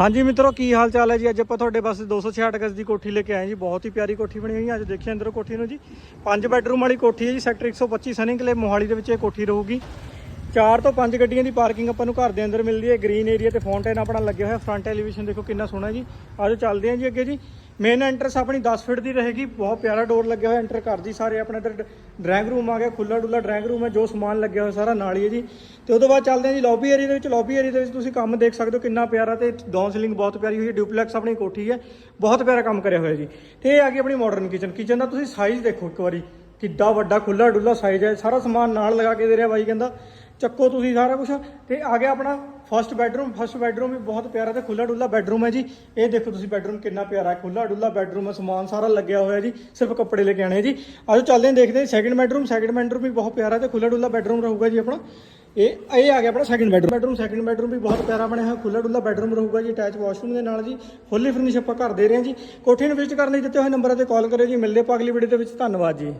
ਹਾਂਜੀ ਮਿੱਤਰੋ, ਕੀ ਹਾਲ ਚਾਲ ਹੈ ਜੀ? ਅੱਜ ਆਪਾਂ ਤੁਹਾਡੇ ਵਾਸਤੇ 266 ਗਜ਼ ਦੀ ਕੋਠੀ ਲੈ ਕੇ ਆਏ ਜੀ। ਬਹੁਤ ਹੀ ਪਿਆਰੀ ਕੋਠੀ ਬਣੀ ਹੋਈ ਹੈ। ਅੱਜ ਦੇਖਿਆ ਅੰਦਰੋਂ ਕੋਠੀ ਨੂੰ ਜੀ। ਪੰਜ ਬੈਡਰੂਮ ਵਾਲੀ ਕੋਠੀ ਹੈ ਜੀ। ਸੈਕਟਰ 125 ਸਨੀ ਕਲੇ ਮੋਹਾਲੀ ਦੇ ਵਿੱਚ ਇਹ ਕੋਠੀ ਰਹੂਗੀ। ਚਾਰ ਤੋਂ ਪੰਜ ਗੱਡੀਆਂ ਦੀ ਪਾਰਕਿੰਗ ਆਪਾਂ ਨੂੰ ਘਰ ਦੇ ਅੰਦਰ ਮਿਲਦੀ ਹੈ। ਗ੍ਰੀਨ ਏਰੀਆ ਤੇ ਫਾਊਂਟੇਨ ਆਪਣਾ ਲੱਗਿਆ ਹੋਇਆ। ਫਰੰਟ ਐਲੀਵੇਸ਼ਨ ਦੇਖੋ ਕਿੰਨਾ ਸੋਹਣਾ ਜੀ। ਆਜੋ ਚੱਲਦੇ ਹਾਂ ਜੀ ਅੱਗੇ ਜੀ। ਮੇਨ ਐਂਟਰਸ ਆਪਣੀ 10 ਫੀਟ ਦੀ ਰਹੇਗੀ। ਬਹੁਤ ਪਿਆਰਾ ਡੋਰ ਲੱਗਿਆ ਹੋਇਆ ਐਂਟਰ ਕਰ ਜੀ ਸਾਰੇ ਆਪਣਾ ਇੱਧਰ ਡਰਾਇੰਗ ਰੂਮ ਆ ਗਿਆ ਖੁੱਲਾ ਡੁੱਲਾ ਡਰਾਇੰਗ ਰੂਮ ਹੈ, ਜੋ ਸਮਾਨ ਲੱਗਿਆ ਹੋਇਆ ਸਾਰਾ ਨਾਲ ਹੀ ਹੈ ਜੀ। ਤੇ ਉਦੋਂ ਬਾਅਦ ਚੱਲਦੇ ਹਾਂ ਜੀ ਲੌਬੀ ਏਰੀਆ ਦੇ ਵਿੱਚ। ਲੌਬੀ ਏਰੀਆ ਦੇ ਵਿੱਚ ਤੁਸੀਂ ਕੰਮ ਦੇਖ ਸਕਦੇ ਹੋ ਕਿੰਨਾ ਪਿਆਰਾ ਤੇ ਡਾਊਨ ਸੀਲਿੰਗ ਬਹੁਤ ਪਿਆਰੀ ਹੋਈ ਹੈ ਡਿਊਪਲੈਕਸ ਆਪਣੀ ਕੋਠੀ ਹੈ, ਬਹੁਤ ਪਿਆਰਾ ਕੰਮ ਕਰਿਆ ਹੋਇਆ ਜੀ। ਤੇ ਇਹ ਆ ਗਈ ਆਪਣੀ ਮਾਡਰਨ ਕਿਚਨ ਕਿਚਨ ਦਾ ਤੁਸੀਂ ਸਾਈਜ਼ ਦੇਖੋ ਇੱਕ ਵਾਰੀ, ਕਿੱਡਾ ਵੱਡਾ ਖੁੱਲਾ ਡੁੱਲਾ ਸਾਈਜ਼ ਹੈ, ਸਾਰਾ ਸਮਾਨ ਨਾਲ ਲਗਾ ਕੇ ਦੇ ਰਿਹਾ ਬਾਈ ਕਹਿੰਦਾ। ਚੱਕੋ ਤੁਸੀਂ ਸਾਰਾ ਕੁਝ ਤੇ ਆ ਗਿਆ ਆਪਣਾ ਫਰਸਟ ਬੈਡਰੂਮ ਫਰਸਟ ਬੈਡਰੂਮ ਵੀ ਬਹੁਤ ਪਿਆਰਾ ਤੇ ਖੁੱਲਾ ਡੁੱਲਾ ਬੈਡਰੂਮ ਹੈ ਜੀ। ਇਹ ਦੇਖੋ ਤੁਸੀਂ ਬੈਡਰੂਮ ਕਿੰਨਾ ਪਿਆਰਾ ਹੈ। ਖੁੱਲਾ ਡੁੱਲਾ ਬੈਡਰੂਮ ਹੈ, ਸਮਾਨ ਸਾਰਾ ਲੱਗਿਆ ਹੋਇਆ ਜੀ, ਸਿਰਫ ਕੱਪੜੇ ਲੈ ਕੇ ਆਣੇ ਜੀ। ਆਜੋ ਚੱਲਦੇ ਹਾਂ, ਦੇਖਦੇ ਹਾਂ। ਸੈਕਿੰਡ ਬੈਡਰੂਮ ਸੈਕਿੰਡ ਬੈਡਰੂਮ ਵੀ ਬਹੁਤ ਪਿਆਰਾ ਤੇ ਖੁੱਲਾ ਡੁੱਲਾ ਬੈਡਰੂਮ ਰਹੂਗਾ ਜੀ ਆਪਣਾ। ਇਹ ਇਹ ਆ ਗਿਆ ਆਪਣਾ second bedroom bedroom second bedroom ਵੀ ਬਹੁਤ ਪਿਆਰਾ ਬਣਿਆ ਹੋਇਆ। ਖੁੱਲਾ ਡੁੱਲਾ ਬੈਡਰੂਮ ਰਹੂਗਾ ਜੀ ਅਟੈਚ ਵਾਸ਼ਰੂਮ ਦੇ ਨਾਲ ਜੀ। ਫੁੱਲੀ ਫਰਨਿਸ਼ ਆਪਾਂ ਘਰ ਦੇ ਰਹੇ ਹਾਂ ਜੀ। ਕੋਠੀ ਨੂੰ ਵਿਜ਼ਿਟ ਕਰਨ ਲਈ ਦਿੱਤੇ ਹੋਏ ਨੰਬਰਾਂ ਤੇ ਕਾਲ ਕਰਿਓ ਜੀ। ਮਿਲਦੇ ਆਪਾਂ ਅਗਲੀ ਵੀਡੀਓ ਦੇ ਵਿੱਚ। ਧੰਨਵਾਦ ਜੀ।